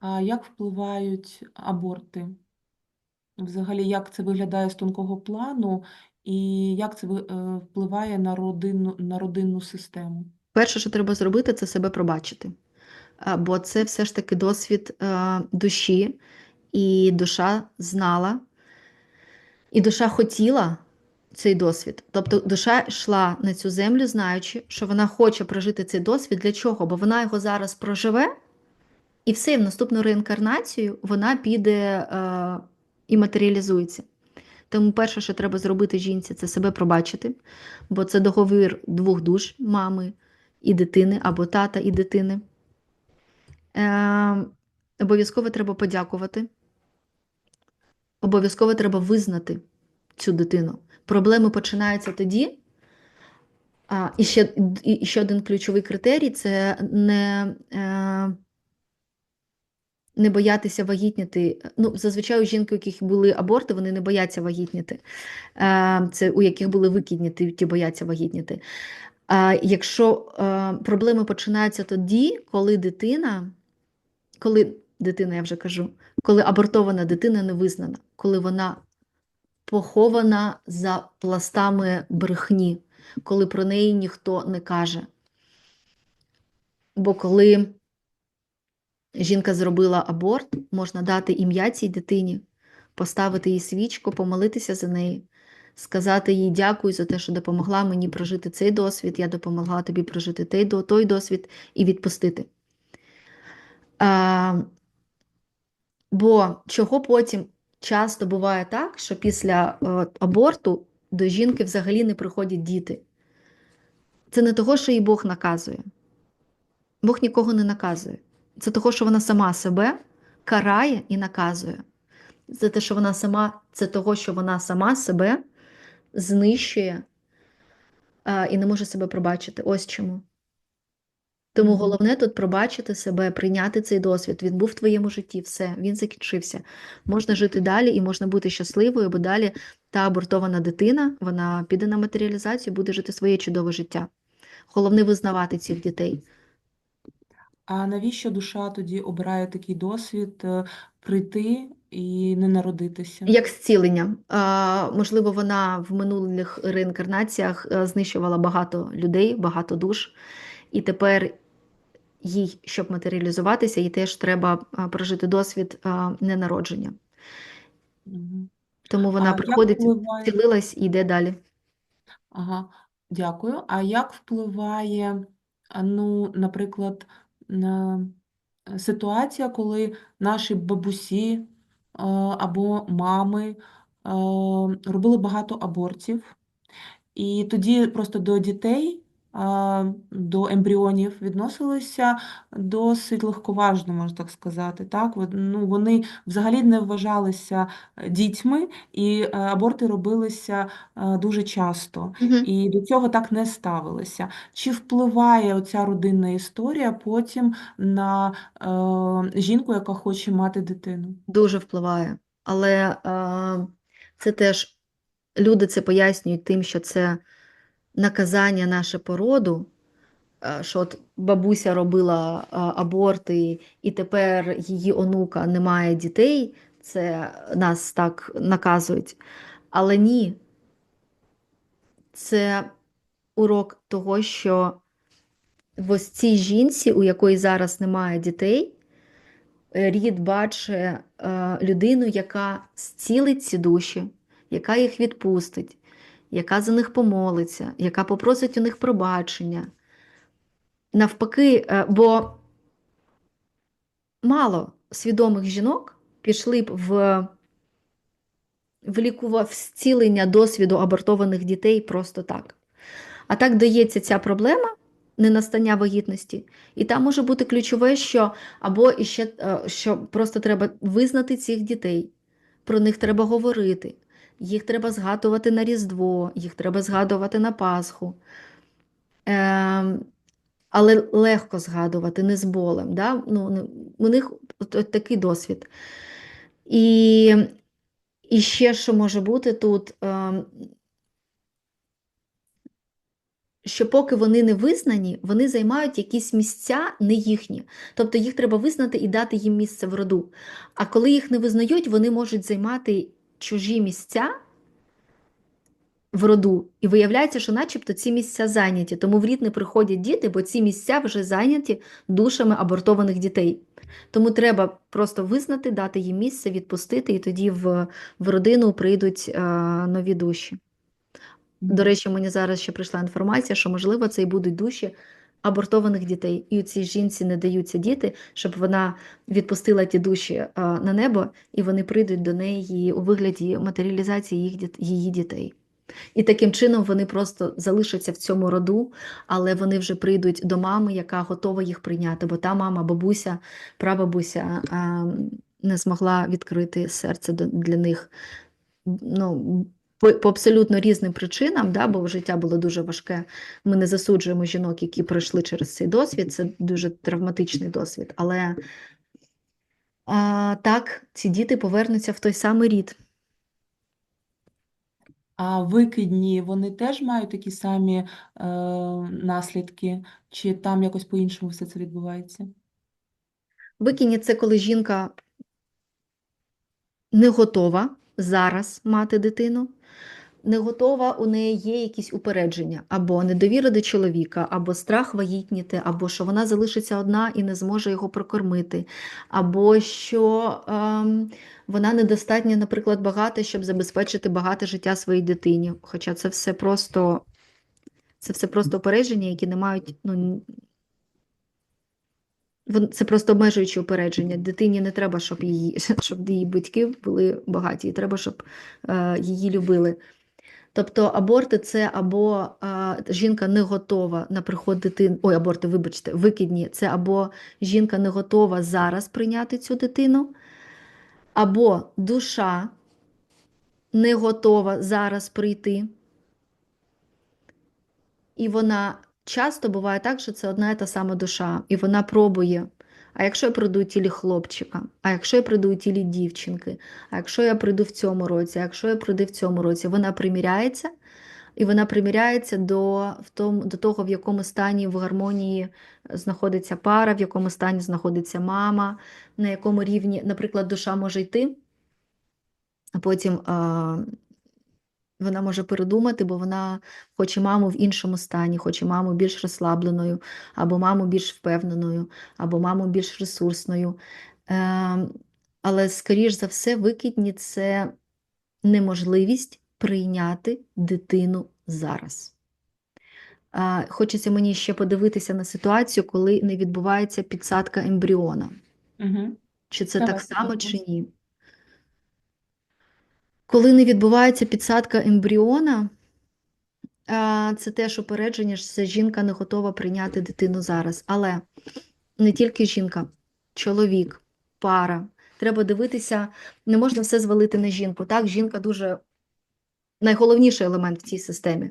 А як впливають аборти? Взагалі, як це виглядає з тонкого плану, і як це е, впливає на родинну, на родинну систему? Перше, що треба зробити, це себе пробачити. Бо це все ж таки досвід е, душі, і душа знала, і душа хотіла цей досвід. Тобто душа йшла на цю землю, знаючи, що вона хоче прожити цей досвід. Для чого? Бо вона його зараз проживе, і все, в наступну реінкарнацію вона піде е, і матеріалізується. Тому перше, що треба зробити жінці, це себе пробачити, бо це договір двох душ мами і дитини, або тата і дитини. Е, обов'язково треба подякувати. Обов'язково треба визнати цю дитину. Проблеми починаються тоді. А, і, ще, і ще один ключовий критерій це не, е, не боятися вагітніти. Ну, зазвичай у жінки, у яких були аборти, вони не бояться вагітніти. Е, це у яких були викидні, ті, бояться вагітніти. А якщо е, проблеми починаються тоді, коли дитина, коли дитина, я вже кажу, коли абортована дитина не визнана, коли вона похована за пластами брехні, коли про неї ніхто не каже. Бо коли жінка зробила аборт, можна дати ім'я цій дитині, поставити їй свічку, помолитися за неї, сказати їй дякую за те, що допомогла мені прожити цей досвід, я допомогла тобі прожити той, той досвід і відпустити. А, бо чого потім часто буває так, що після е, аборту до жінки взагалі не приходять діти. Це не того, що їй Бог наказує. Бог нікого не наказує. Це того, що вона сама себе карає і наказує. Це те, що вона сама, це того, що вона сама себе знищує а, і не може себе пробачити. Ось чому. Тому головне тут пробачити себе, прийняти цей досвід. Він був в твоєму житті, все, він закінчився. Можна жити далі і можна бути щасливою, бо далі та абортована дитина, вона піде на матеріалізацію, буде жити своє чудове життя. Головне визнавати цих дітей. А навіщо душа тоді обирає такий досвід е, прийти і не народитися? Як зцілення. Можливо, вона в минулих реінкарнаціях е, знищувала багато людей, багато душ, і тепер їй, щоб матеріалізуватися, їй теж треба прожити досвід ненародження. Тому вона А приходить, впливає? зцілилась і йде далі. Ага, дякую. А як впливає, ну, наприклад, на е, ситуація, коли наші бабусі е, або мами е, робили багато абортів, і тоді просто до дітей, до ембріонів відносилися досить легковажно, можна так сказати. Так? Ну, вони взагалі не вважалися е, дітьми, і е, аборти робилися е, дуже часто. Мгм. І до цього так не ставилися. Чи впливає оця родинна історія потім на е, жінку, яка хоче мати дитину? Дуже впливає. Але е, це теж люди це пояснюють тим, що це наказання наше породу, е, що от бабуся робила е, аборти, і тепер її онука не має дітей, це нас так наказують. Але ні, це урок того, що ось цій жінці, у якої зараз немає дітей, рід бачить е, людину, яка зцілить ці душі, яка їх відпустить, яка за них помолиться, яка попросить у них пробачення. Навпаки, е, бо мало свідомих жінок пішли б в, в лікува- зцілення досвіду абортованих дітей просто так. А так дається ця проблема ненастання вагітності, і там може бути ключове, що або іще е, що просто треба визнати цих дітей, про них треба говорити, їх треба згадувати на Різдво, їх треба згадувати на Пасху. Ем, але легко згадувати, не з болем. Да? Ну, у них такий досвід. І, і ще що може бути тут. ем, що поки вони не визнані, вони займають якісь місця не їхні. Тобто їх треба визнати і дати їм місце в роду. А коли їх не визнають, вони можуть займати чужі місця в роду. І виявляється, що начебто ці місця зайняті. Тому в рід не приходять діти, бо ці місця вже зайняті душами абортованих дітей. Тому треба просто визнати, дати їм місце, відпустити, і тоді в, в родину прийдуть е, нові душі. До речі, мені зараз ще прийшла інформація, що, можливо, це і будуть душі абортованих дітей. І у цій жінці не даються діти, щоб вона відпустила ті душі е, на небо, і вони прийдуть до неї у вигляді матеріалізації їх, її дітей. І таким чином вони просто залишаться в цьому роду, але вони вже прийдуть до мами, яка готова їх прийняти, бо та мама, бабуся, прабабуся не змогла відкрити серце для них. Ну, по, по абсолютно різним причинам, да, бо життя було дуже важке. Ми не засуджуємо жінок, які пройшли через цей досвід. Це дуже травматичний досвід. Але а, так, ці діти повернуться в той самий рід. А викидні, вони теж мають такі самі е, наслідки, чи там якось по-іншому все це відбувається? Викинь це коли жінка не готова зараз мати дитину, не готова, у неї є якісь упередження, або недовіра до чоловіка, або страх вагітніти, або що вона залишиться одна і не зможе його прокормити, або що ем, вона недостатньо, наприклад, багата, щоб забезпечити багате життя своїй дитині. Хоча це все просто, це все просто упередження, які не мають. Ну, Це просто обмежуючі упередження. Дитині не треба, щоб її, щоб її батьки були багаті, треба, щоб е, її любили. Тобто аборти це або е, жінка не готова на приход дитини, ой, аборти, вибачте, викидні, це або жінка не готова зараз прийняти цю дитину, або душа не готова зараз прийти. І вона часто буває так, що це одна і та сама душа, і вона пробує. А якщо я прийду у тілі хлопчика, а якщо я прийду у тілі дівчинки, а якщо я прийду в цьому році, а якщо я прийду в цьому році, вона приміряється, і вона приміряється до, в тому, до того, в якому стані в гармонії знаходиться пара, в якому стані знаходиться мама, на якому рівні, наприклад, душа може йти, а потім вона може передумати, бо вона хоче маму в іншому стані, хоче маму більш розслабленою, або маму більш впевненою, або маму більш ресурсною. Е, але, скоріш за все, викидні це неможливість прийняти дитину зараз. Е, хочеться мені ще подивитися на ситуацію, коли не відбувається підсадка ембріона. Угу. Чи це Давай, так само, чи ні? Коли не відбувається підсадка ембріона, це теж упередження, що жінка не готова прийняти дитину зараз. Але не тільки жінка, чоловік, пара. Треба дивитися, не можна все звалити на жінку. Так, жінка дуже найголовніший елемент в цій системі.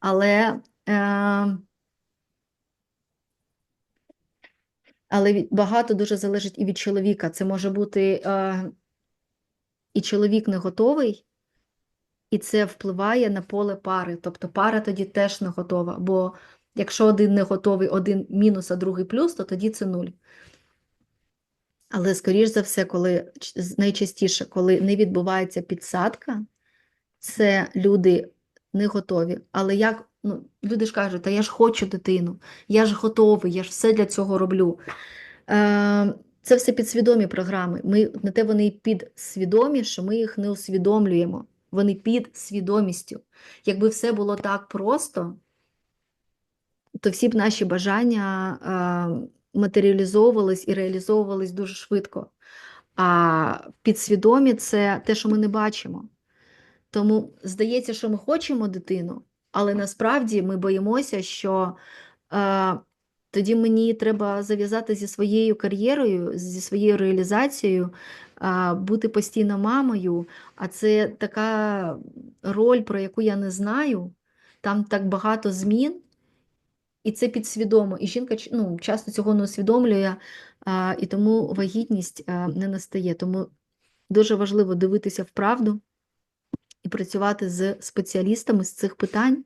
Але, е, але багато дуже залежить і від чоловіка. Це може бути е, і чоловік не готовий, і це впливає на поле пари. Тобто пара тоді теж не готова. Бо якщо один не готовий, один мінус, а другий плюс, то тоді це нуль. Але, скоріш за все, коли найчастіше, коли не відбувається підсадка, це люди не готові. Але як ну, люди ж кажуть, та я ж хочу дитину, я ж готовий, я ж все для цього роблю. Е, це все підсвідомі програми. Ми, на те вони підсвідомі, що ми їх не усвідомлюємо. Вони під свідомістю. Якби все було так просто, то всі б наші бажання е, матеріалізовувались і реалізовувались дуже швидко. А підсвідомі це те, що ми не бачимо. Тому здається, що ми хочемо дитину, але насправді ми боїмося, що е, тоді мені треба зав'язати зі своєю кар'єрою, зі своєю реалізацією, бути постійно мамою. А це така роль, про яку я не знаю. Там так багато змін, і це підсвідомо. І жінка ну, часто цього не усвідомлює, і тому вагітність не настає. Тому дуже важливо дивитися в правду і працювати з спеціалістами з цих питань,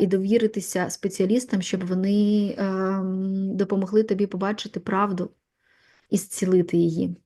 і довіритися спеціалістам, щоб вони ем, допомогли тобі побачити правду і зцілити її.